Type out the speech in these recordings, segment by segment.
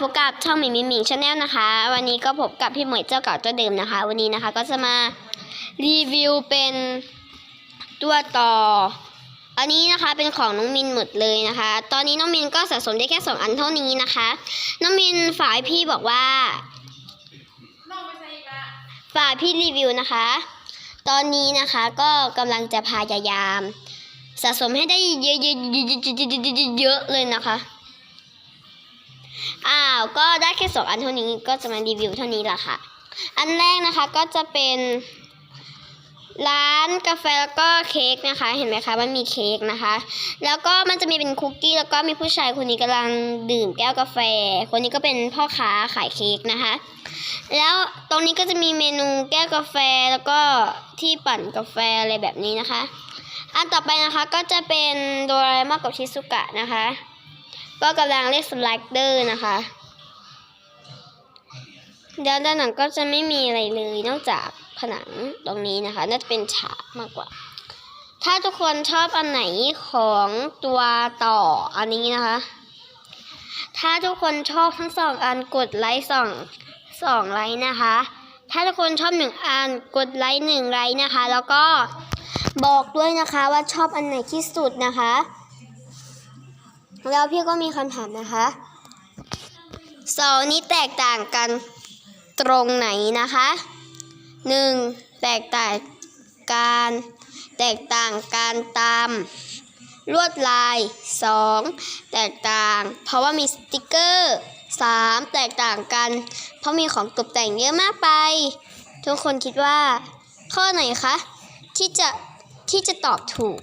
พบกับช่องหมิงหมิงหมิงชาแนลนะคะ วันนี้ก็พบกับพี่หมวยเจ้าเก่าเจ้าเดิมนะคะ วันนี้นะคะก็จะมารีวิวเป็นตัวต่อ อันนี้นะคะเป็นของน้องมินหมดเลยนะคะ ตอนนี้น้องมินก็สะสมได้แค่สองอันเท่านี้นะคะ น้องมินฝากให้พี่บอกว่าน้องไม่ใช่อีกละฝากพี่รีวิวนะคะ ตอนนี้นะคะก็กำลังจะพยายาม สะสมให้ได้เยอะๆๆๆๆๆๆเยอะเลยนะคะ อ้าวก็ได้แค่สองอันเท่านี้ก็จะมารีวิวเท่านี้ละค่ะ อันแรกนะคะก็จะเป็นร้านกาแฟแล้วก็เค้กนะคะ เห็นไหมคะมันมีเค้กนะคะ แล้วก็มันจะมีเป็นคุกกี้แล้วก็มีผู้ชายคนนี้กำลังดื่มแก้วกาแฟ คนนี้ก็เป็นพ่อค้าขายเค้กนะคะ แล้วตรงนี้ก็จะมีเมนูแก้วกาแฟแล้วก็ที่ปั่นกาแฟอะไรแบบนี้นะคะ อันต่อไปนะคะก็จะเป็นโดราเอมอนกับชิซุกะนะคะ ก็กำลังเรียกสไลเดอร์นะคะดี๋ยวด้านหลังก็จะไม่มีอะไรเลยนอกจากผนังตรงนี้นะคะ น่าจะเป็นฉากมากกว่า ถ้าทุกคนชอบอันไหนของตัวต่ออันนี้นะคะ ถ้าทุกคนชอบทั้งสองอันกดไลค์สองสองไลค์นะคะ ถ้าทุกคนชอบหนึ่งอันกดไลค์หนึ่งไลค์นะคะ แล้วก็บอกด้วยนะคะว่าชอบอันไหนที่สุดนะคะ แล้วพี่ก็มีคำถามนะคะสองนี้แตกต่างกันตรงไหนนะคะหนึ่งแตกต่างการแตกต่างการตามลวดลายสองแตกต่าง เพราะว่ามีสติกเกอร์สามแตกต่างกัน เพราะมีของตกแต่งเยอะมากไป ทุกคนคิดว่า ข้อไหนคะ ที่จะที่จะตอบถูก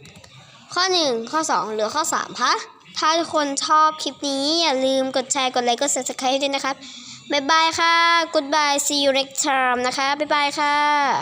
ข้อ 1 ข้อ 2 หรือข้อ 3 คะ ถ้าทุกคนชอบคลิปนี้ อย่าลืมกดแชร์ กดไลค์ กด subscribe ด้วยนะครับ บ๊ายบายค่ะ goodbye see you next time นะคะ บ๊ายบายค่ะ